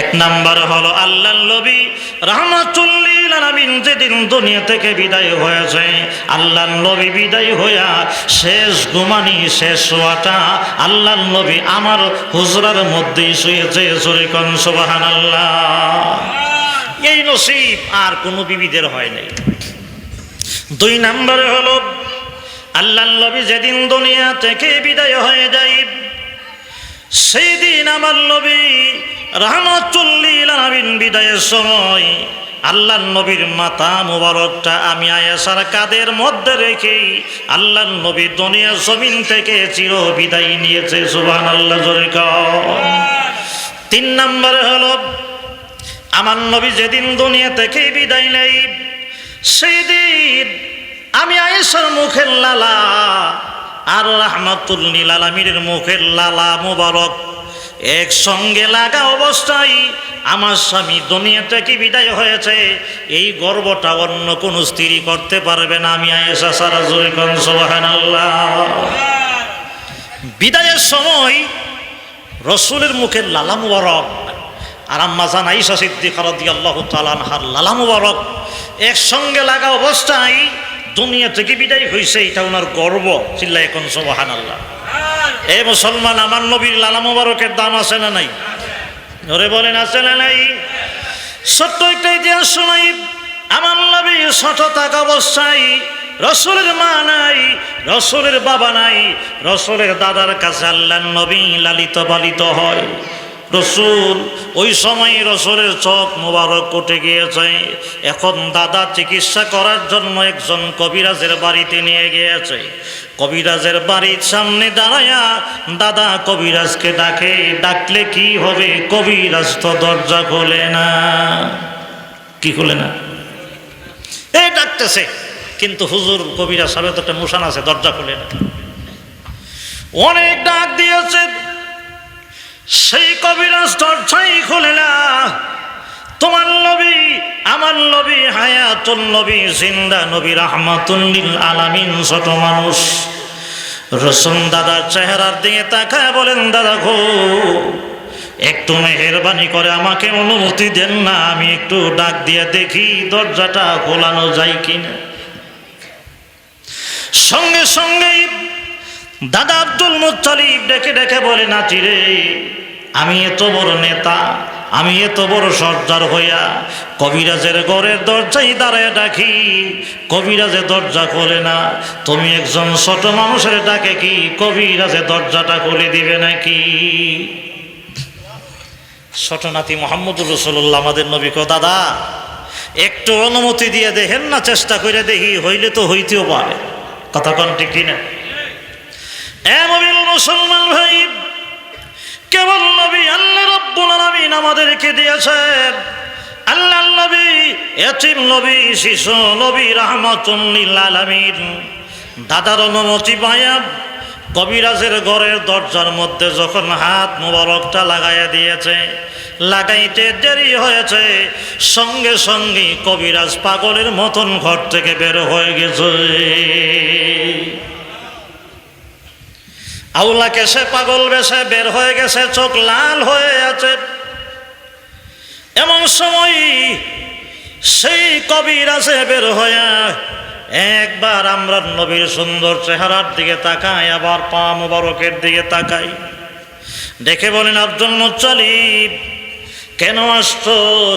এক নাম্বার হলো আল্লাহ নবী, রহমাতুল্লিল আলামিন যেদিন দুনিয়া থেকে বিদায় হয়েছে আল্লাহ নবী বিদায় হইয়া শেষ ঘুমানি, শেষ শোয়াটা আল্লাহ নবী আমার হুজরার মধ্যেই শুয়েছে সরিকন সুবাহান আল্লাহ এই নসিব আর কোনো বিবিদের হয় নাই। দুই নম্বরে হলো আল্লাহ নবী যেদিন দুনিয়া থেকে বিদায় হয়ে যায় সেই দিন আমার নবী রহমতুল্লিল বিদায়ের সময় আল্লাহ নবীর মাথা মুবারকটা আমি আয়েশার কাদের মধ্যে রেখেই আল্লাহ নবী দুনিয়া জমিন থেকে চির বিদায় নিয়েছে সুবহান আল্লাহ তিন নম্বরে হল, আমার নবী যেদিন দুনিয়া থেকে বিদায় নেই সেই দিন আমি আয়েশার মুখের লালা আর রাহমাতুল্লিল আলামিনের মুখের লালা মুবারক। একসঙ্গে লাগা অবস্থায় আমার স্বামী দুনিয়া থেকে বিদায় হয়েছে, এই গর্বটা অন্য কোন স্ত্রী করতে পারবে না, আমি আয়েশা সারা সুবহানাল্লাহ। বিদায়ের সময় রসুলের মুখের লালা মুবারক আর আম্মা জান আইসা সিদ্দিকা তাআলা আনহার লালা মুবারক একসঙ্গে লাগা অবস্থায় দুনিয়া থেকে বিদায় হয়েছে এটা ওনার গর্ব। চিল্লা এখন, সুবহানাল্লাহ। এ মুসলমান, আমার নবীর লালা মুবারকের দাম আছে না নাই? ধরে বলেন, আছে না নাই? ছোট্ট একটা ইতিহাস শোনাই। আমার নবী শত টাকা অবস্থায় রসুলের মা নাই, রসুলের বাবা নাই, রসুলের দাদার কাছে আল্লাহ নবী লালিত পালিত হয়। রসুল, ওই সময় রসুলের চোখ মোবারক উঠে গিয়েছে। এখন দাদা চিকিৎসা করার জন্য একজন কবিরাজের বাড়িতে নিয়ে গিয়েছে। কবিরাজের বাড়ির সামনে দাঁড়ায়া দাদা কবিরাজকে ডাকে, ডাকলে কি হবে? কবিরাজ তো দরজা খোলে না। কি খুলে না? এই ডাকতেছে, কিন্তু হুজুর কবিরাজ সাহেব তো একটা মুসান আছে, দরজা খোলে না। অনেক ডাক দিয়েছে সেই কবিরাজ দরজাই খুলে না। তোমার নবী, আমার নবী, হায়াতুল নবী, জিন্দা নবী রাহমাতুল্লিল আলামিন, ছোট মানুষ। রসুন দাদার চেহারার দিকে তাকায় বলেন, দাদা গো, একটু মেহরবানি করে আমাকে অনুমতি দেন না, আমি একটু ডাক দিয়ে দেখি দরজাটা খোলানো যায় কিনা। সঙ্গে সঙ্গেই দাদা আব্দুল মুত্তালিব ডেকে ডেকে বলে, নাতি রে, আমি এত বড় নেতা, আমি এত বড় সর্দার হইয়া কবিরাজের ঘরের দরজাই দাঁড়ায় ডাকি। কবিরাজে দরজা খোলে না, তুমি একজন ছোট মানুষের ডাকে কি? কবিরাজে দরজাটা খুলে দিবে নাকি? ছোট নাতি মোহাম্মদুর রসুল্লাহ আমাদের নবী কো দাদা, একটু অনুমতি দিয়ে দেখেন না, চেষ্টা করে দেখি, হইলে তো হইতেও পারে। কথা ঠিক কিনা? মুসলমান ভাই, কেবল নবী আল্লাহ রব্বুল আলামিন আমাদেরকে দিয়েছেন। আল্লাহ নবী, এতিম নবী, শিশু নবী, রাহমাতুল্লিল আলামিন। দাদার অনুমতি পায়া কবিরাজের ঘরের দরজার মধ্যে যখন হাত মোবারকটা লাগাইয়া দিয়েছে, লাগাইতে দেরি হয়েছে, সঙ্গে সঙ্গে কবিরাজ পাগলের মতন ঘর থেকে বের হয়ে গেছে। আউলা কেসে পাগল বেসে, বের হয়ে গেছে, চোখ লাল হয়ে আছে। এমন সময় সেই কবির আছে বের হয়ে, একবার আমরা নবীর সুন্দর চেহারার দিকে তাকাই, আবার পা মুবারকের দিকে তাকাই। দেখে বলেন, আব্দুল মুচ্চালিব কেন আসছো?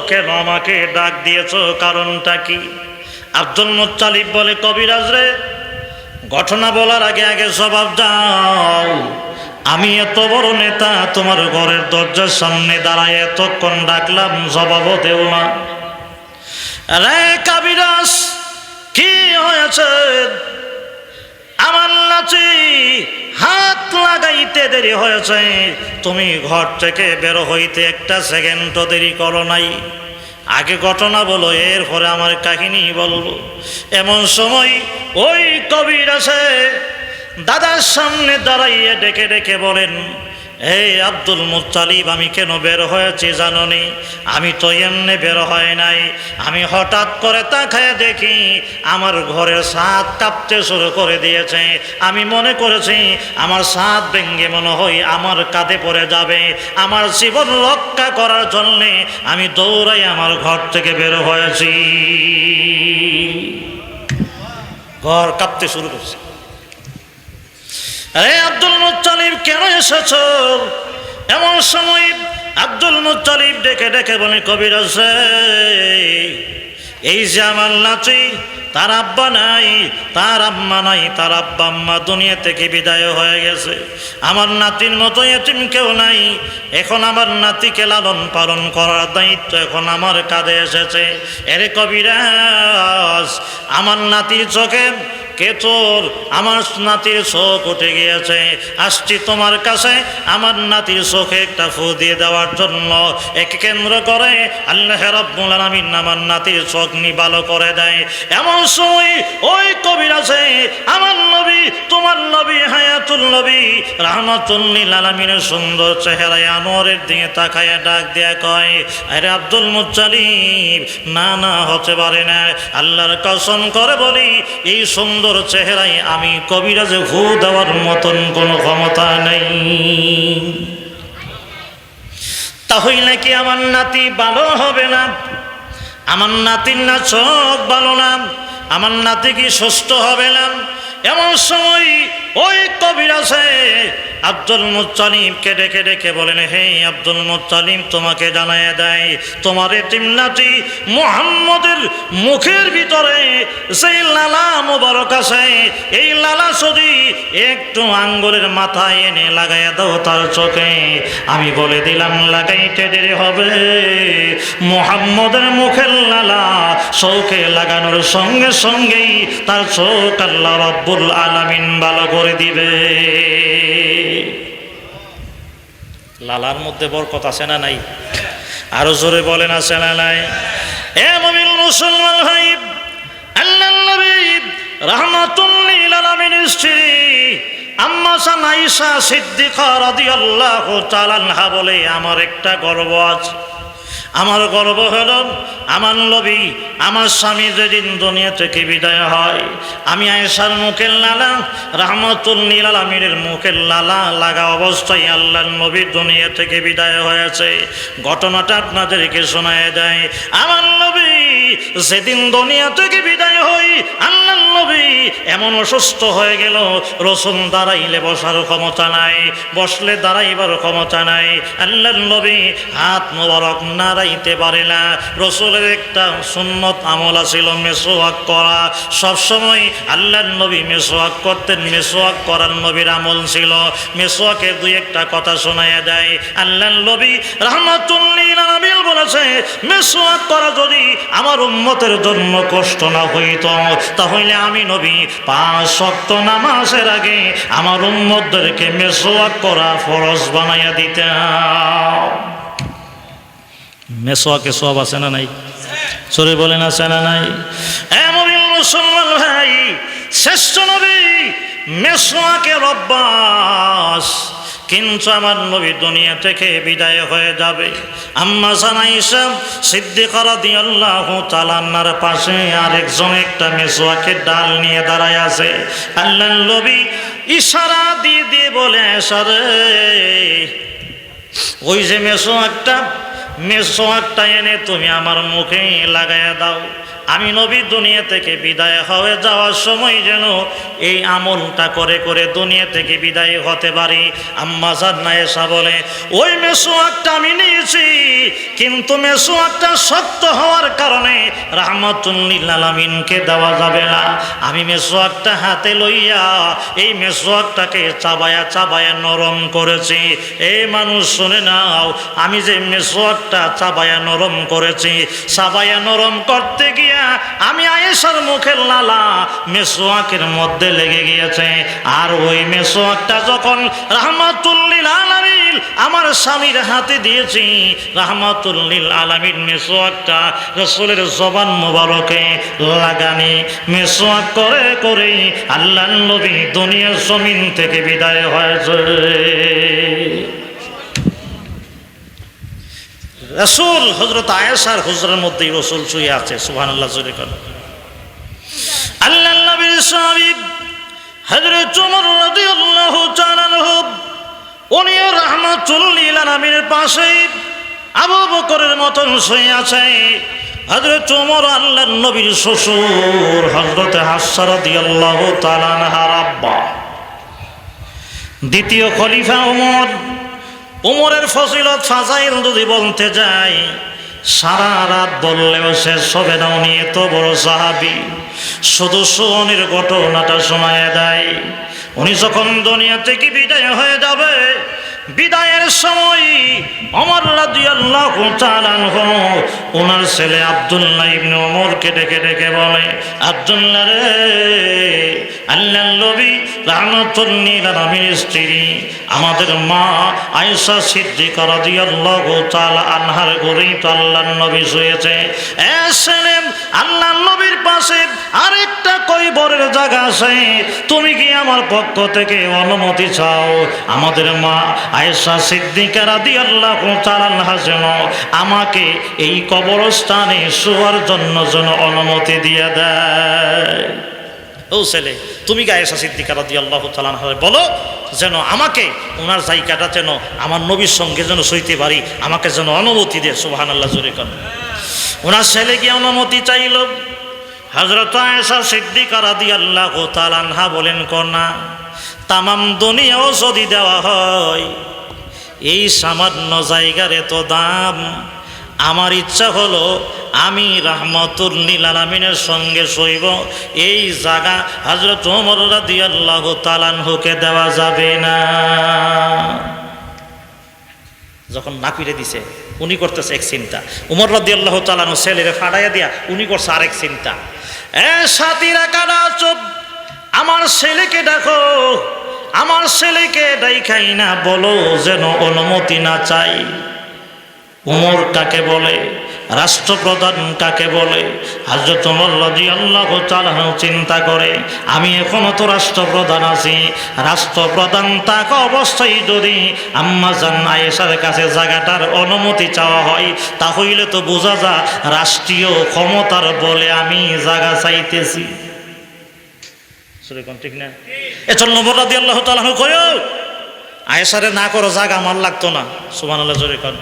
কেন আমাকে ডাক দিয়েছ? কারণটা কি? আব্দুল মুচ্চালিব বলে, কবিরাজ রে ঘটনা বলার আগে আগে জবাব দাও। আমি এত বড় নেতা, তোমার ঘরের দরজার সামনে দাঁড়ায় এতক্ষণ ডাকলাম, জবাবও দেও না। রে কাবিরাস কি হয়েছে? আমার নাচি হাত লাগাইতে দেরি হয়েছে। তুমি ঘর থেকে বের হইতে একটা সেকেন্ডও দেরি করো নাই। আগে ঘটনা বলো, এরপরে আমার কাহিনী বলব এমন সময় ওই কবির আছে দাদার সামনে দাঁড়াইয়ে ডেকে ডেকে বলেন এই আব্দুল মুতালিব আমি কেন বের হয়েছি জাননি? আমি তো এমনি বের হয় নাই। আমি হঠাৎ করে তাকায় দেখি আমার ঘরের ছাদ কাঁপতে শুরু করে দিয়েছে। আমি মনে করেছি আমার ছাদ ভেঙ্গে মনে হয় আমার কাঁধে পড়ে যাবে। আমার জীবন রক্ষা করার জন্যে আমি দৌড়াই আমার ঘর থেকে বের হয়েছি। ঘর কাঁপতে শুরু করছে। আরে আব্দুল মুতালিব কেন এসেছ? এমন সময় আব্দুল মুতালিব ডেকে ডেকে বলে কবির এই যে আমার নাচি তার আব্বা নাই, তার আম্মা নাই, তার আব্বা আম্মা দুনিয়া থেকে বিদায় হয়ে গেছে। আমার নাতির মতো এটিম কেউ নাই। এখন আমার নাতিকে লালন পালন করার দায়িত্ব এখন আমার কাঁধে এসেছে। এরে কবিরাজ, আমার নাতির চোখে কে তোর? আমার নাতির চোখ উঠে গিয়েছে। আসছি তোমার কাছে। আমার নাতির চোখে একটা ফু দিয়ে দেওয়ার জন্য। একে কেন্দ্র করে আল্লাহ রাব্বুল আলামিন আমার নাতির চোখ নিবালো করে দেয়। এমন সময় ওই কবির আছে, আমার নবী, তোমার নবী, হায়াতুল নবী, রাহমাতুল্লিল আলামিনের সুন্দর চেহারায় আনোয়ারের দিকে তাকায় ডাক দেয়া কয়, আরে আব্দুল মুচ্চালিব না না, হতে পারে না। আল্লাহর কসম করে বলি, এই সুন্দর চেহারায় আমি কবিরাজে হু দেওয়ার মতন কোনো ক্ষমতা নেই। তাহলে কি আমার নাতি ভালো হবে না? আমার নাতির না চোখ ভালো না? আমার নাতি কি সুস্থ হবে না? এমন সময় ওই কবির আছে, আব্দুল মুতালিমকে ডেকে ডেকে বলেন, হে আব্দুল মুতালিম তোমাকে জানায় দেয়, তোমার এতিম নাতি মুহাম্মদের মুখের ভিতরে সেই লালা মোবারক আছে, এই লালা যদি একটু আঙ্গুলের মাথায় এনে লাগাইয়া দাও তার চোখে, আমি বলে দিলাম, লাগাইতে দেরি হবে। মুহাম্মদের মুখের লালা চোখে লাগানোর সঙ্গে সঙ্গেই তার চোখ আল্লাহ রব্বুল আলামিন ভালো করে দিবে। লালার মধ্যে বরকত আছে না নাই? আরও জোরে বলেন, আছে না নাই? এ মমিন মুসলমান ভাই স্ত্রী আমার একটা গর্ব আছে। আমার গর্ব হল, আমার নবী, আমার স্বামী যেদিন দুনিয়া থেকে বিদায় হয়, আমি আয়েশার মুখের লালা, রহমতুল্লিল আলমীর মুখের লালা লাগা অবস্থায় আল্লাহ নবী দুনিয়া থেকে বিদায় হয়েছে। ঘটনাটা আপনাদেরকে শোনায় দেয়, আমার নবী সেদিন দুনিয়া থেকে বিদায় হই আল্লাহ নবী এমন অসুস্থ হয়ে গেল রসুন দাঁড়াইলে বসার ক্ষমতা নাই, বসলে দাঁড়াইবার ক্ষমতা নাই আল্লাহ নবী হাত মোবারক নাড়াইতে পারে না। রসুলের একটা সুন্নত আমল ছিল মেসোয়াক করা। সবসময় আল্লাহ নবী মেসোয়াক করতেন, মেসোয়াক করার নবীর আমল ছিল। মেসোয়াকে দুই একটা কথা শোনাইয়া দেয়। আল্লাহ নবী রহমাতুল্লিল বলেছে, মেসোয়াক করা যদি আমার উম্মতের জন্য কষ্ট না হইত, তাহলে আমি নবী পাঁচ শক্ত নামাজের আগে আমার উম্মতদেরকে মেসোয়াক করা ফরজ বানাইয়া দিতাম। মেসোয়াকে সব আছে না নাই? চলে বলেন, আছে না নাই? মুসলমান ভাই, শ্রেষ্ঠ নবী মেসোয়াকে রব্বাস। কিন্তু আমার নবী দুনিয়া থেকে বিদায় হয়ে যাবে। আম্মা জানাইসাম সিদ্দিক রাদিয়াল্লাহ তালান্নার পাশে আরেকজন একটা মেসোয়াকে ডাল নিয়ে দাঁড়ায় আছে। আল্লাহ নবী ইশারা দিয়ে দিয়ে বলে এসারে ওই যে মেসোয়াকটা মেসোয়াকটা এনে তুমি আমার মুখে লাগাইয়া দাও। আমি নবী দুনিয়া থেকে বিদায় হয়ে যাওয়ার সময় যেন এই আমলটা করে করে দুনিয়া থেকে বিদায় হতে পারি। আম্মা জান্না এসা বলে, ওই মেসো মেসোয়াকটা আমি নিয়েছি, কিন্তু মেসো মেসোয়াকটা শক্ত হওয়ার কারণে রাহমাতুল্লিল আলামিনকে দেওয়া যাবে না। আমি মেসোয়াকটা হাতে লইয়া এই মেসোয়াকটাকে চাবায়া চাবায়া নরম করেছি। এই মানুষ শুনে নাও, আমি যে মেসোয়াকটা চাবায়া নরম করেছি, চাবায়া নরম করতে গিয়া আমি আয়েশার মুখের লালা মেসোয়াকের মধ্যে লেগে গিয়েছে। আর ওই মেসোয়াকটা যখন রাহমাতুল্লিল আলামিন আমার স্বামীর হাতে দিয়েছি, রাহমাতুল্লিল আলামিন মেসোয়াকটা রসুলের জবান মোবারকে লাগানি, মেসোয়াক করে করেই আল্লাহ নবী দুনিয়ার জমিন থেকে বিদায় হয়েছে। রসুল হজরত আয়েশার হুজরার মধ্যেই রসুল শুয়ে আছে সুহান আল্লাহ জোরে কর। আল্লাহ নবীর সাহাবী হজরত উমর রাদিয়াল্লাহু তাআলা আনহু, উনিও রাহমাতুল্লিল আলামিনের পাশে আবু বকরের মতন শুয়ে আছে। হজরত উমর আল্লাহ নবীর শ্বশুর হজরত হাসসার রাদিয়াল্লাহু তাআলা আনহার আব্বা। দ্বিতীয় খলিফা উমর উমরের ফজিলত ফাজাইল যদি বলতে যাই, সারা রাত বললেও শেষ হবে না উনি এত বড় সাহাবি। শুধু সুমনির ঘটনাটা শোনায় দেয়। উনি যখন দুনিয়া থেকে বিদায় হয়ে যাবে বিদায়ের সময় অমর রাদিয়াল্লাহু তাআলা ওনার ছেলে আব্দুল্লাহ ইবনে ওমরকে ডেকে ডেকে বলে, আব্দুল্লাহ রে আল্লাহ নবী আমাদের মা আয়েশা সিদ্দিকা রাদিয়াল্লাহু তাআলা আনহার ঘরেই তো আল্লাহর নবী শুয়েছে। এ ছেলে আল্লাহর নবীর পাশে আরেকটা কৈবরের জায়গা আছে, তুমি কি আমার পক্ষ থেকে অনুমতি চাও? আমাদের মা আয়েশা সিদ্দিকা রাদিয়াল্লাহু তাআলা যেন আমাকে এই কবরস্থানে শোয়ার জন্য যেন অনুমতি দিয়ে দেয়। ও ছেলে, তুমি গায়েসা সিদ্দিকা রাদি আল্লাহ তালান বলো? যেন আমাকে ওনার জায়গাটা যেন আমার নবীর সঙ্গে যেন সইতে পারি, আমাকে যেন অনুমতি দে সুবাহান আল্লাহ জোরে কর ওনার ছেলে গিয়ে অনুমতি চাইল। হজরত আয়েশা সিদ্দিকা রাদি আল্লাহ তালানহা বলেন, কন্যা তামাম দুনিয়াও যদি দেওয়া হয়, এই সামান্য জায়গার এত দাম। আমার ইচ্ছা হলো আমি রাহমাতুল্লিল আলামিনের সঙ্গে শৈব এই জায়গা হজরত ওমর রাদিয়াল্লাহু তালানহুকে দেওয়া যাবে না। যখন না পিড়ে দিছে, উনি করতেছে এক চিন্তা। উমর রাদিয়াল্লাহু তালানহু ছেলেরে ফাড়াইয়া দিয়া, উনি করছে আরেক চিন্তা। এ সাথীরা কারা চোপ, আমার ছেলেকে দেখো। আমার ছেলেকে ডাইখাই না, বলো যেন অনুমতি না চাই। উমর কাকে বলে? রাষ্ট্রপ্রধান কাকে বলে? চিন্তা করে, আমি এখনও তো রাষ্ট্রপ্রধান আছি। রাষ্ট্রপ্রধান তাকে অবস্থায় যদি আম্মা জান আয়েশার কাছে জায়গাটার অনুমতি চাওয়া হয়, তাহলে তো বোঝা যা রাষ্ট্রীয় ক্ষমতার বলে আমি জায়গা চাইতেছি। ঠিক না? এজন্য উমর রাজি আল্লাহ তালাহ কয় আয়েশারে না করো জায়গা আমার লাগতো না। সুমান আল্লাহ জোরে কর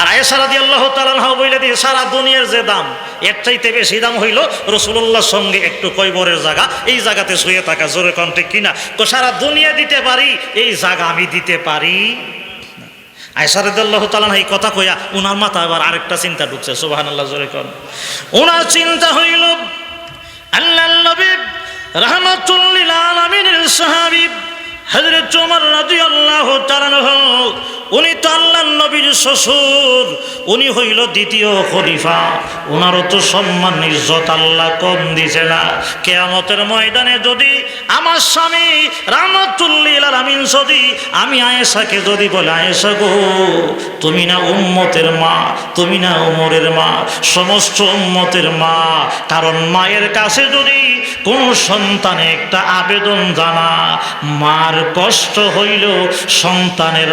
আর আয়েশা রাদি আল্লাহ তালানহা বইলে দিয়ে, সারা দুনিয়ার যে দাম, এর চাইতে বেশি দাম হইল রসুল্লাহর সঙ্গে একটু কৈবরের জায়গা, এই জায়গাতে শুয়ে থাকা, জোরে কণ্ঠে কিনা? তো সারা দুনিয়া দিতে পারি, এই জায়গা আমি দিতে পারি আয়সা রাদিয়াল্লাহু তাআলা এই কথা কইয়া, উনার মাথা আবার আরেকটা চিন্তা ঢুকছে, সুবহানাল্লাহ, জোরে কন। উনার চিন্তা হইল আল্লাহ নবী রাহমাতুল্লিল আলামিনের সাহাবী হযরত ওমর রাদিয়াল্লাহু তাআলা উনি তো আল্লাহ নবীর শ্বশুর। উনি হইল দ্বিতীয় খলিফা। ওনারও তো সম্মান, ইজ্জত আল্লাহ কম দিছে না। কেয়ামতের ময়দানে যদি আমার স্বামী রামতুল্লিল আমিন যদি, আমি আয়েশাকে যদি বলে, আয়েশা গো, তুমি না উম্মতের মা, তুমি না উমরের মা, সমস্ত উম্মতের মা, কারণ মায়ের কাছে যদি কোন সন্তানে একটা আবেদন জানা, মার কষ্ট হইল সন্তানের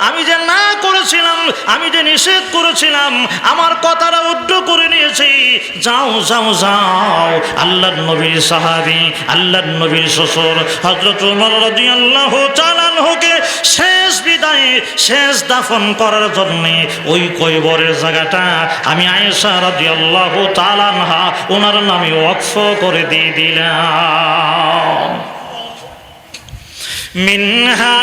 আমি যে না করেছিলাম, আমি যে নিষেধ করেছিলাম, আমার কথাটা উড্ড করে নিয়েছি। যাও যাও যাও। আল্লাহর নবীর সাহাবি, আল্লাহর নবীর শ্বশুর হজরত উমর রাদিয়াল্লাহু তাআলাকে শেষ বিদায়ে, শেষ দাফন করার জন্য ওই কৈবরের জায়গাটা আমি আয়েশা রাদিয়াল্লাহু তাআলা আনহা, ওনার নামে ওয়াকফ করে দিয়ে দিলাম। মিনহা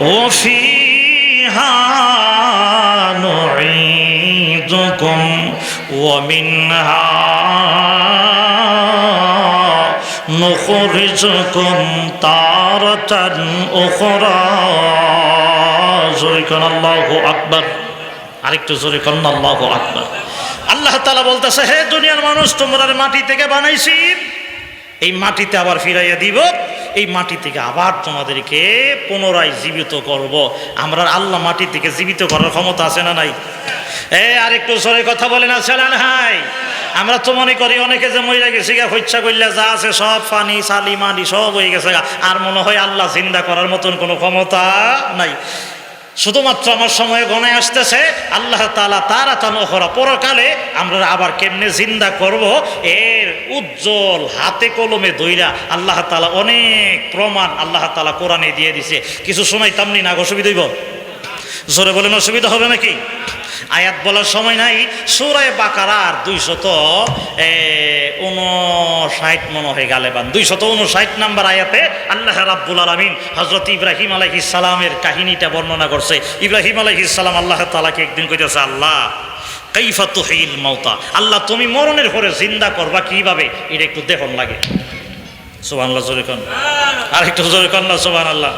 وفيها نعيدكم ومنها نخرجكم تارة أخرى জোরে কন আল্লাহ আকবর আরেকটু জোরে কন আল্লাহ আকবর তালা বলতেছে হে দুনিয়ার মানুষ তোমরা মাটি থেকে বানাইছি এই মাটিতে আবার ফিরাইয়া দিব এই মাটি থেকে আবার তোমাদেরকে পুনরায় জীবিত করব। আমরা আল্লাহ মাটি থেকে জীবিত করার ক্ষমতা আছে না নাই? এ আর একটু সরে কথা বলে না ছেলেন হাই। আমরা তো মনে করি অনেকে যে মহিলা গেছি গা হইচ্ছা করলে যা আছে সব পানি সালি মানি সব হয়ে গেছে আর মনে হয় আল্লাহ জিন্দা করার মতন কোনো ক্ষমতা নাই। শুধুমাত্র আমার সময় গণায় আসতেছে, আল্লাহ তালা তারা তান ওহরা পরকালে আমরা আবার কেমনে জিন্দা করব? এর উজ্জ্বল হাতে কলমে দইরা আল্লাহ তালা অনেক প্রমাণ আল্লাহ তালা কোরআনে দিয়ে দিছে। কিছু সময় তামনি না, অসুবিধা হইব? জোরে বলেন, অসুবিধা হবে নাকি? আয়াত বলার সময় নাই সুরায় বাকারার দুইশত উনষাট মনে হয় গালেবান। দুইশত উনষাট নাম্বার আয়াতে আল্লাহ রাব্বুল আলমিন হজরত ইব্রাহিম আলহি সালামের কাহিনীটা বর্ণনা করছে। ইব্রাহিম আলহি সালাম আল্লাহ তালাকে একদিন কইতেছে আল্লাহ কাইফা তুহিল মাওতা আল্লাহ তুমি মরণের পরে জিন্দা করবা কীভাবে? এটা একটু দেখুন লাগে। সোবান আল্লাহ জোরে কন। আর একটু জোরে কন না সোবান আল্লাহ।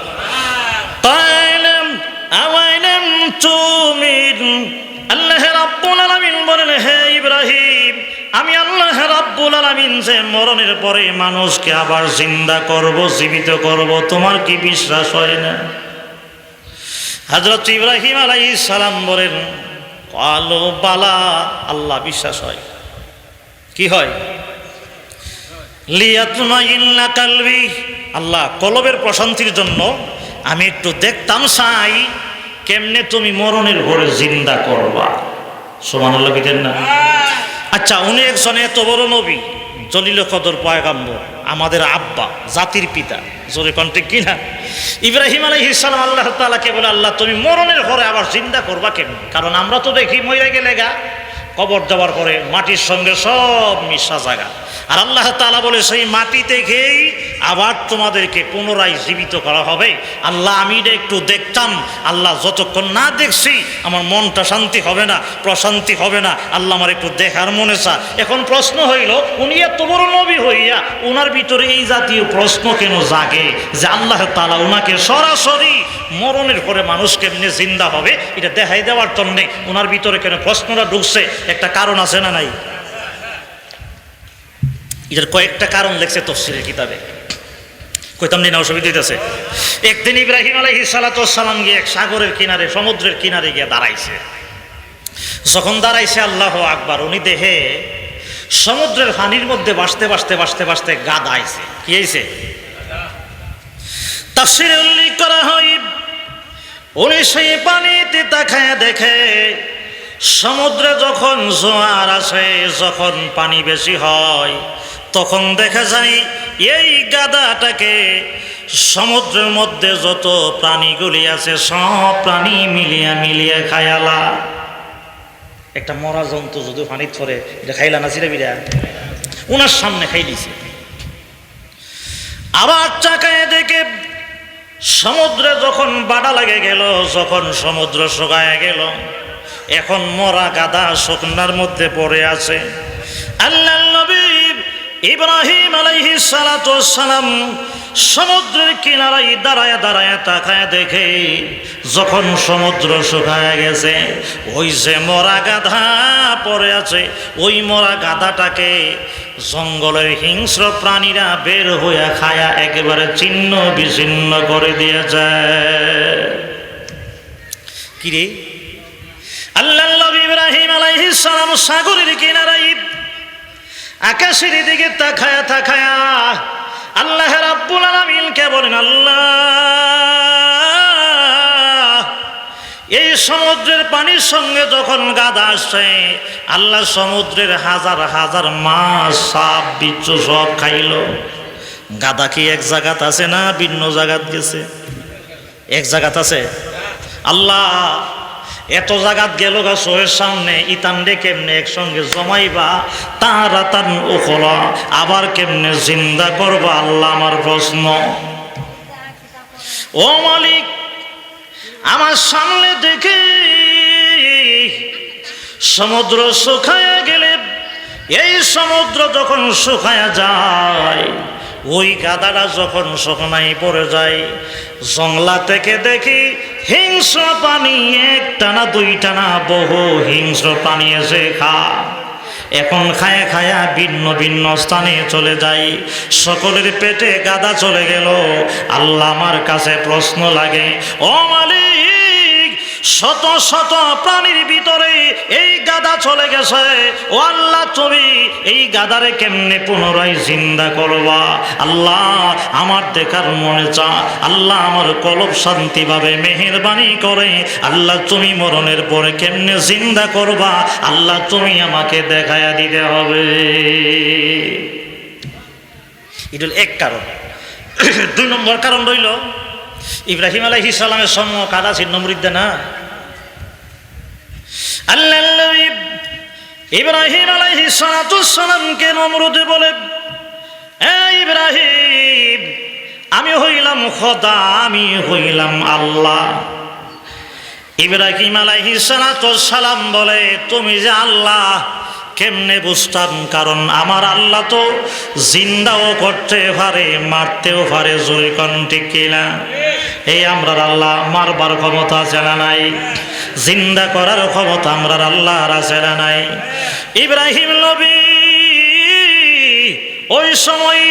আল্লাহ রাব্বুল আলামিন বলেন, হে ইব্রাহিম, আমি আল্লাহ রাব্বুল আলামিন যে মরণের পরে মানুষকে আবার জিন্দা করব, জীবিত করব, তোমার কি বিশ্বাস হয় না? হযরত ইব্রাহিম আলাইহিস সালাম বলেন, কালো বালা, আল্লাহ বিশ্বাস হয়। কি হয়? লিয়াতমাইন্না কালবি, আল্লাহ কলবের প্রশান্তির জন্য আমি একটু দেখতাম চাই কেমনে তুমি মরণের ঘরে জিন্দা করবা? সোমানুল্লাহ বিদেন না। আচ্ছা উনি একজন এত বড় নবী, জলিল কদর পয়গাম্বর, আমাদের আব্বা, জাতির পিতা। জোরে কণ্ঠে কিনা? ইব্রাহিম আলহ ইসলাম আল্লাহ তালাকে বলে, আল্লাহ, তুমি মরণের ঘরে আবার চিন্তা করবা কেমন? কারণ আমরা তো দেখি মরে গেলে গা কবর দেওয়ার পরে মাটির সঙ্গে সব মিশা জায়গা। আর আল্লাহ তালা বলে, সেই মাটি থেকেই আবার তোমাদেরকে পুনরায় জীবিত করা হবে। আল্লাহ, আমি এটা একটু দেখতাম। আল্লাহ, যতক্ষণ না দেখছি, আমার মনটা শান্তি হবে না, প্রশান্তি হবে না। আল্লাহ আমার একটু দেখার মনে চা এখন প্রশ্ন হইল, উনি এত বড় নবী হইয়া ওনার ভিতরে এই জাতীয় প্রশ্ন কেন জাগে? যে আল্লাহ তালা ওনাকে সরাসরি মরণের পরে মানুষ কেমনে জিন্দা হবে, এটা দেখাই দেওয়ার জন্যে ওনার ভিতরে কেন প্রশ্নটা ঢুকছে? একটা কারণ আছে না নাই? এটার কয়েকটা কারণ লেখছে তফসিলের কিতাবে। কইতাম না, অসুবিধা হইতেছে। একদিন ইব্রাহিম আলহি সালাতাম গিয়ে এক সাগরের কিনারে, সমুদ্রের কিনারে গিয়ে দাঁড়াইছে। যখন দাঁড়াইছে আল্লাহ আকবার, উনি দেহে সমুদ্রের পানির মধ্যে বাসতে বাসতে বাসতে বাসতে গাদা আইছে কি আইছে তাফসিরে উল্লেখ করা হয়, উনি সেই পানিতে তাকায় দেখে সমুদ্রে যখন জোয়ার আসে, যখন পানি বেশি হয়, তখন দেখা যায় এই গাদাটাকে সমুদ্রের মধ্যে যত প্রাণীগুলি আছে, সব প্রাণী মিলিয়া মিলিয়া খায়ালা একটা মরা জন্তু যদি পানি ধরে এটা খাইলা না চিরা বিরা ওনার সামনে খাই দিছে। আবার চাকায় দেখে সমুদ্রে যখন বাড়া লাগে গেল, যখন সমুদ্র শুকায় গেল এখন মরা গাদা শুকনার মধ্যে পড়ে আছে। আল্লাহ নবী ইব্রাহিম আলাইহি সালাম সমুদ্রের কিনারায় দাঁড়ায় দাঁড়ায় তাকায় দেখে, যখন সমুদ্র শুকায় গেছে, ওই যে মরা গাধা পড়ে আছে, ওই মরা গাধাটাকে জঙ্গলের হিংস্র প্রাণীরা বের হইয়া খায়া একেবারে ছিন্ন বিচ্ছিন্ন করে দিয়ে যায় কিরে? আল্লাহ ইব্রাহিম আলাইহিস সালাম সাগরের কিনারায় আকাশের দিকে তাকায়া তাকায়া আল্লাহ রাব্বুল আলামিনকে বলেন, আল্লাহ! এই সমুদ্রের পানির সঙ্গে যখন গাদা আসছে, আল্লাহ সমুদ্রের হাজার হাজার মাছ সাপ, বিচ্ছু সব খাইল। গাদা কি এক জায়গাত আছে না ভিন্ন জায়গাত গেছে? এক জায়গাত আছে? আল্লাহ এত জায়গাত গেল গা সোহের সামনে ইতানডে কেমনে একসঙ্গে জমাইবা? তারা তান ওখলা আবার কেমনে জিন্দা করবা? আল্লাহ আমার প্রশ্ন। ও মালিক, আমার সামনে দেখে সমুদ্র শুকায়া গেলে, এই সমুদ্র যখন শুকায়া যায় ওই গাদাটা যখন শুকনাই পড়ে যায়, জংলা থেকে দেখি হিংস্র পানি একটা না দুইটা না বহু হিংস্র পানি এসে খা এখন খায়া খায়া ভিন্ন ভিন্ন স্থানে চলে যাই। সকলের পেটে গাদা চলে গেল। আল্লাহ আমার কাছে প্রশ্ন লাগে, ও মালিক শত শত প্রাণীর ভিতরে এই গাদা চলে গেছে। ও আল্লাহ, তুমি এই গাদারে কেমনে পুনরায় জিন্দা করবা? আল্লাহ আমার দেখার মনে চা আল্লাহ আমার কলব শান্তিভাবে মেহেরবানি করে। আল্লাহ, তুমি মরণের পরে কেমনে জিন্দা করবা? আল্লাহ, তুমি আমাকে দেখায়া দিতে হবে। এটা এক কারণ। দুই নম্বর কারণ রইল ইব্রাহিম আলাইহি সালামের সঙ্গ কাদা ছিল নমরিদ্দা না? আল্লাহ ইব্রাহিম আলাইহি সালামকে নমরুদে বলে ইব্রাহিম, আমি হইলাম খোদা, আমি হইলাম আল্লাহ। ইব্রাহিম আলাইহি সালাম বলে, তুমি যে আল্লাহ, কেমনে বুঝতাম? কারণ আমার আল্লাহ তো জিন্দাও করতে পারে, মারতেও পারে জোরে কণ্ঠে কিনা। এই আমরার আল্লাহ মারবার ক্ষমতা আছে নাই। জিন্দা করার ক্ষমতা আমরার আল্লাহর আছে না নাই। ইব্রাহিম নবী ওই সময়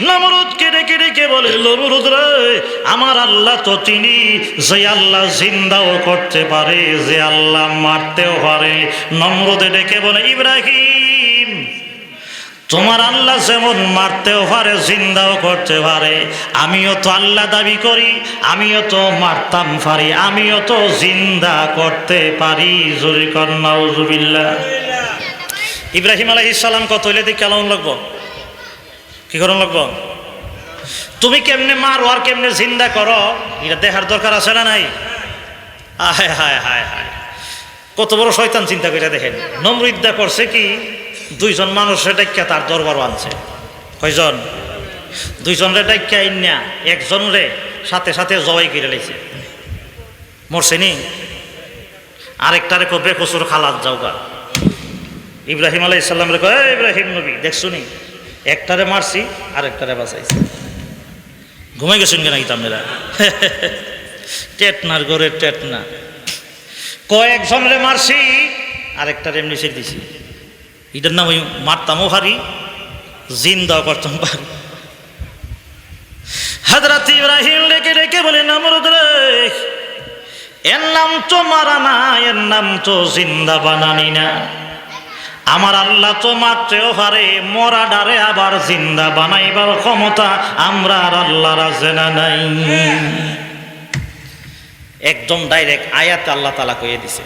নমরুদকে ডেকে ডেকে বলে, নমরুদ রে, আমার আল্লাহ তো তিনি, যে আল্লাহ জিন্দাও করতে পারে, যে আল্লাহ মারতেও পারে। নমরুদে ডেকে বলে, ইব্রাহিম তোমার আল্লাহ যেমন মারতেও পারে, জিন্দাও করতে পারে। আমিও তো আল্লাহ দাবি করি, আমিও তো মারতাম পারি, আমিও তো জিন্দা করতে পারি। জরি কন্যা ইব্রাহিম আলহিস সালাম কত হইলে দিকে কেমন লাগবো? কি করুন লাগবো? তুমি কেমনে মারো আর কেমনে জিন্দা করো? এটা দেখার দরকার আছে না নাই? হায় হায় হায় হায়। কত বড় শয়তান চিন্তা করে দেখেন। নমৃদ্দা করছে কি দুইজন মানুষের ডাক্কা তার দরবার আনছে কয়জন? দুইজন রে ডাক্কা ইন্যা একজন রে সাথে সাথে জবাই করে লেছে। মরছে নি? আরেকটারে কবে কচুর খালাত যাওগা। ইব্রাহিম আলাই ইসলাম রে কয় ইব্রাহিম নবী, দেখছ নি? একটারে মারছি, আরেকটারে বাঁচাইছি। ঘুমাই গেছেন কেন মেরা টেটনার ঘরে টেটনা। কয়েকজন রে মারছি, আরেকটারে এমনি ছেড়ে দিছি। এটার নাম ওই মারতামও হারি জিন্দাও করতাম পারি হাজরাত ইব্রাহিম রেখে রেখে বলে নামরুদ এর নাম তো মারা না এর নাম তো জিন্দা বানানি না আমার আল্লাহ তো মারতেও পারে, মরা ডারে আবার জিন্দা বানাইবার ক্ষমতা আমরা আর আল্লাহর আছে না নাই। একদম ডাইরেক্ট আয়াত আল্লাহ তালা কয়ে দিছে।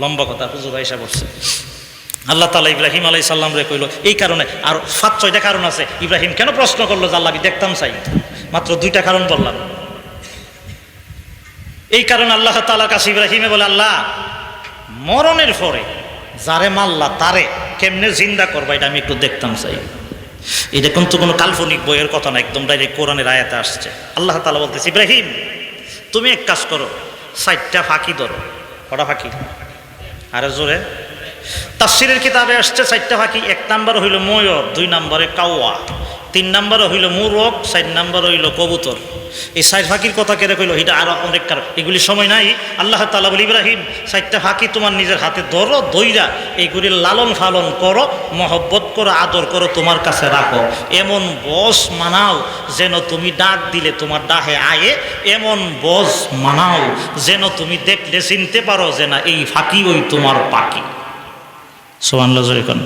লম্বা কথা হুজুর আইসা বলছে। আল্লাহ তালা ইব্রাহিম আলাই সাল্লাম রে কইল, এই কারণে আর সাত, ছয়টা কারণ আছে। ইব্রাহিম কেন প্রশ্ন করল যে আল্লাহকে দেখতাম চাই। মাত্র দুইটা কারণ বললাম। এই কারণে আল্লাহ তালার কাছে ইব্রাহিমে বলে, আল্লাহ, মরণের পরে যারে মাল্লা তারে কেমনে জিন্দা করবা, এটা আমি একটু দেখতাম চাই। এটা কিন্তু কোনো কাল্পনিক বইয়ের কথা না, একদম ডাইরেক্ট কোরআনের আয়াতে আসছে। আল্লাহ তালা বলতেছে, ইব্রাহিম, তুমি এক কাজ করো, সাইটটা ফাঁকি ধরো। কটা ফাঁকি? আরে জোরে। তাফসিরের কিতাবে আসছে চারটা ফাঁকি। এক নাম্বার হইল ময়ূর, দুই নম্বরে কাওয়া, তিন নম্বরে হইল মুরগ, চার নম্বর হইল কবুতর। এই সাইড ফাঁকির কথা কেড়ে কইল, এটা আরও অনেক এগুলি সময় নাই। আল্লাহ তালা বলি, ইব্রাহিম, চারটা ফাঁকি তোমার নিজের হাতে ধরো দইরা এইগুলি লালন ফালন করো, মহব্বত করো, আদর করো, তোমার কাছে রাখো। এমন বস মানাও যেন তুমি ডাক দিলে তোমার ডাহে আয়ে। এমন বস মানাও যেন তুমি দেখলে, চিনতে পারো যে না, এই ফাঁকি ওই তোমার পাখি। সোহানলো এখন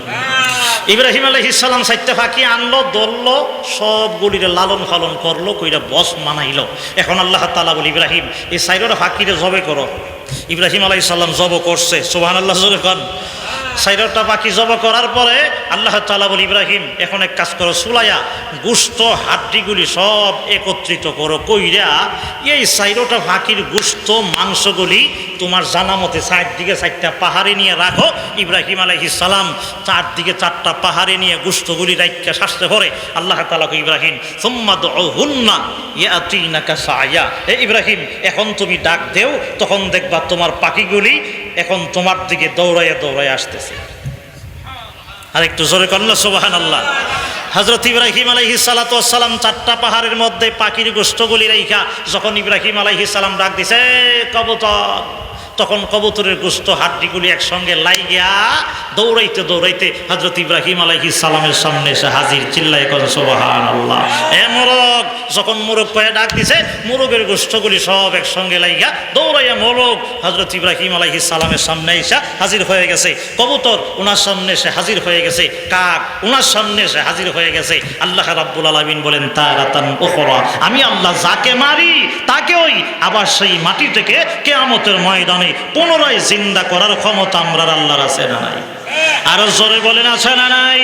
ইব্রাহিম আলহিসাল্লাম সাইতে ফাঁকি আনলো দললো সবগুলিরে লালন পালন করল, কইরা বস মানাইল। এখন আল্লাহ তালা বলি, ইব্রাহিম, এই সাইডটা ফাঁকিরে জবে করো। ইব্রাহিম আলাইসাল্লাম জব করছে সোহান আল্লাহ এখন সাইডটা পাখি জব করার পরে আল্লাহ তালা বলি, ইব্রাহিম, এখন এক কাজ করো, সুলাইয়া গুস্ত, হাড্ডিগুলি সব একত্রিত করো, কইরা এই সাইডটা পাখির গুস্ত, মাংসগুলি তোমার জানা মতে চারদিকে চারটা পাহাড়ে নিয়ে রাখো। ইব্রাহিম আলহি সালাম চারদিকে চারটা পাহাড়ে নিয়ে গুস্তগুলি রাইকা শাস্তে ভরে আল্লাহ তালাকে ইব্রাহিম সোম্মাদ হুন্না ইয়াতিনাকা সায়া। হে ইব্রাহিম, এখন তুমি ডাক দেও, তখন দেখবা তোমার পাখিগুলি এখন তোমার দিকে দৌড়াইয়া দৌড়াইয়া আসতেছে। আর একটু জোরে করল সোবাহান আল্লাহ হজরত ইব্রাহিম আলহি সালাতাম চারটা পাহাড়ের মধ্যে পাখির গোষ্ঠগুলি রেখা যখন ইব্রাহিম আলহি সালাম ডাক দিছে কবুতর! তখন কবুতরের গুস্ত, হাড্ডিগুলি একসঙ্গে লাইগিয়া দৌড়াইতে দৌড়াইতে হজরত ইব্রাহিম আলাইহি সালামের সামনে এসে হাজির। চিল্লাই করে সোবাহান আল্লাহ এ মোরগ, যখন মোরগ কয়ে ডাক দিছে, মোরগের গোষ্ঠগুলি সব একসঙ্গে লাইগা, দৌড়াইয়া মোরগ হজরত ইব্রাহিম আলাইহি সালামের সামনে এসে হাজির হয়ে গেছে। কবুতর ওনার সামনে এসে হাজির হয়ে গেছে। কাক ওনার সামনে এসে হাজির হয়ে গেছে। আল্লাহ রাব্বুল আলামিন বলেন, তারাতান উখরা। আমি আল্লাহ যাকে মারি, তাকে ওই আবার সেই মাটি থেকে কেয়ামতের ময়দানে পুনরায় জিন্দা করার ক্ষমতা আমরা আল্লাহর আছে না নাই? আরও জোরে বলেন, আছে না নাই?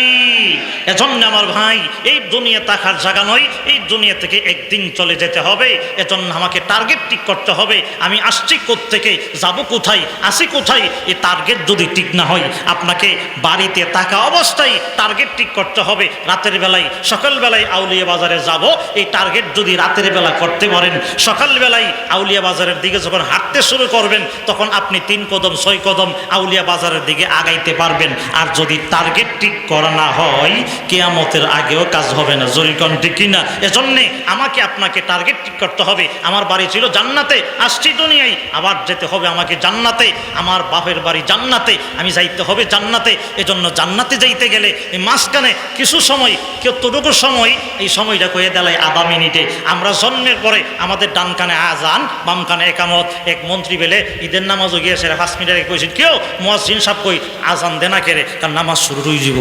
এজন্য আমার ভাই, এই দুনিয়া তাকার জায়গা নয়, এই দুনিয়া থেকে একদিন চলে যেতে হবে। এজন্য আমাকে টার্গেট ঠিক করতে হবে। আমি আসছি থেকে যাব কোথায়, আসি কোথায় এই টার্গেট যদি ঠিক না হয়, আপনাকে বাড়িতে থাকা অবস্থায় টার্গেট ঠিক করতে হবে। রাতের বেলায় সকালবেলায় আউলিয়া বাজারে যাব। এই টার্গেট যদি রাতের বেলা করতে পারেন সকালবেলায় আউলিয়া বাজারের দিকে যখন হাঁটতে শুরু করবেন, তখন আপনি তিন কদম, ছয় কদম আউলিয়া বাজারের দিকে আগাইতে পারবেন। আর যদি টার্গেট ঠিক করা না হয়, কেয়ামতের আগেও কাজ হবে না। জরিকন ঠিক কিনা এজন্যে আমাকে আপনাকে টার্গেট ঠিক করতে হবে। আমার বাড়ি ছিল জান্নাতে, আসছি দুনিয়ায়। আবার যেতে হবে আমাকে জান্নাতে, আমার বাপের বাড়ি জান্নাতে, আমি যাইতে হবে জান্নাতে। এজন্য জান্নাতে যাইতে গেলে এই মাঝখানে কিছু সময়, কতটুকু সময়, এই সময়টা কয়ে দেলায় আধা মিনিটে। আমরা জন্মের পরে আমাদের ডান কানে আজান, বাম কানে একামত। এক মন্ত্রী বেলে, ঈদের নামাজও গিয়েছে পাঁচ মিনিট কইছেন, কেউ মোয়াজিন সাহেব কই, আজান দেনা কেড়ে কারণ নামাজ শুরু হয়ে যাব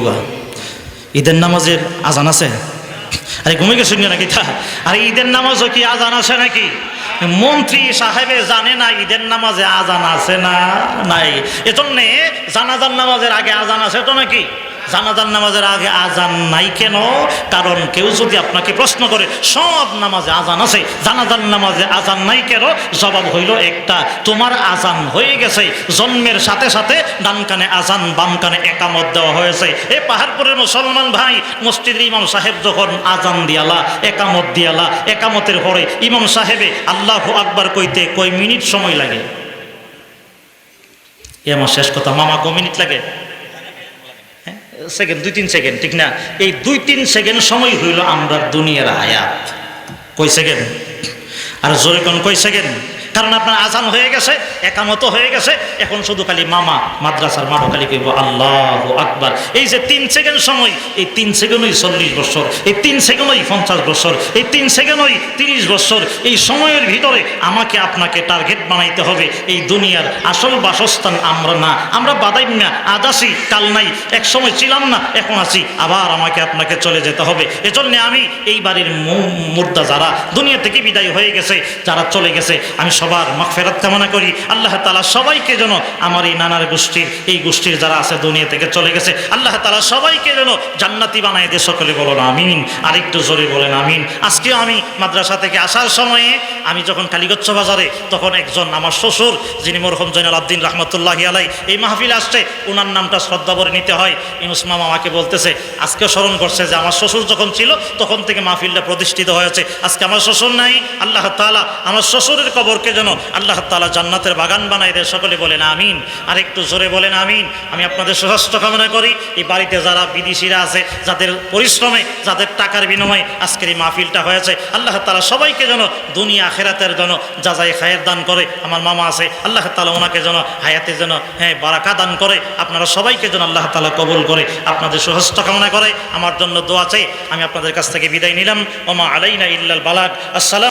ঈদের নামাজের আজান আছে? আরে ঘুমে গেছেন নাকি? তা আরে ঈদের নামাজও কি আজান আছে নাকি? মন্ত্রী সাহেবে জানে না ঈদের নামাজে আজান আছে না নাই। এজন্যে জানাজান নামাজের আগে আজান আছে তো নাকি? জানাজান নামাজের আগে আজান নাই কেন? কারণ কেউ যদি আপনাকে প্রশ্ন করে, সব নামাজে আজান আছে জানাজান নামাজে আজান নাই কেন? জবাব হইল একটা, তোমার আজান হয়ে গেছে, জন্মের সাথে সাথে ডান কানে আজান, বাম কানে একামত দেওয়া হয়েছে। এ পাহাড়পুরের মুসলমান ভাই, মসজিদের ইমাম সাহেব যখন আজান দিয়ালা, একামত দিয়ালা, একামতের পরে ইমাম সাহেবে আল্লাহ আকবার কইতে, কয় মিনিট সময় লাগে? এ আমার শেষ কথা, মামা ক মিনিট লাগে? সেকেন্ড, দুই তিন সেকেন্ড, ঠিক না? এই দুই তিন সেকেন্ড সময় হইল আমরা দুনিয়ার আয়াত। কই সেকেন্ড? আর জোরে কোন কই সেকেন্ড? কারণ আপনার আজান হয়ে গেছে, একামত হয়ে গেছে, এখন শুধু খালি মামা, মাদ্রাসার মাঠো খালি কইব, আল্লাহ আকবার। এই যে তিন সেকেন্ড সময়, এই তিন সেকেন্ডই চল্লিশ বছর, এই তিন সেকেন্ডই পঞ্চাশ বছর, এই তিন সেকেন্ডই তিরিশ বছর, এই সময়ের ভিতরে আমাকে আপনাকে টার্গেট বানাইতে হবে। এই দুনিয়ার আসল বাসস্থান আমরা না। আমরা বাদাই না আজ আসি কাল নাই এক সময় ছিলাম না, এখন আছি, আবার আমাকে আপনাকে চলে যেতে হবে। এজন্য আমি এই বাড়ির মুর্দা যারা, দুনিয়া থেকে বিদায় হয়ে গেছে, যারা চলে গেছে, আমি সবার মাগফেরাত কামনা করি। আল্লাহ তালা সবাইকে যেন আমার এই নানার গোষ্ঠীর এই গোষ্ঠীর যারা আছে দুনিয়া থেকে চলে গেছে, আল্লাহ তালা সবাইকে যেন জান্নাতি বানায় দিয়ে। সকলে বলেন আমিন, আরেকটু জোরে বলেন আমিন। আজকেও আমি মাদ্রাসা থেকে আসার সময়ে আমি যখন কালীগচ্ছ বাজারে, তখন একজন আমার শ্বশুর, যিনি মরহম জৈনাল আব্দিন রহমতুল্লাহ আলাই এই মাহফিল আসছে ওনার নামটা শ্রদ্ধা করে নিতে হয়। ইনুস মামা আমাকে বলতেছে আজকে স্মরণ করছে যে আমার শ্বশুর যখন ছিল, তখন থেকে মাহফিলটা প্রতিষ্ঠিত হয়েছে। আজকে আমার শ্বশুর নাই, আল্লাহ তালা আমার শ্বশুরের কবরকে যেন আল্লাহ তালা জান্নাতের বাগান বানাই দেয়। সকলে বলেন আমিন। আর একটু জোরে বলেন আমিন। আমি আপনাদের সুস্বাস্থ্য কামনা করি। এই বাড়িতে যারা বিদেশিরা আছে, যাদের পরিশ্রমে, যাদের টাকার বিনিময়ে আজকের এই মাহফিলটা হয়েছে, আল্লাহ তালা সবাইকে যেন দুনিয়া আখেরাতের যেন যা যাই খায়ের দান করে। আমার মামা আছে, আল্লাহ তালা ওনাকে যেন হায়াতে যেন হ্যাঁ বারাকা দান করে। আপনারা সবাইকে যেন আল্লাহ তালা কবুল করে, আপনাদের সুস্বাস্থ্য কামনা করে। আমার জন্য দোয়া চাই। আমি আপনাদের কাছ থেকে বিদায় নিলাম। ওমা আলাইনা ইল্লাল বালাক আসসালাম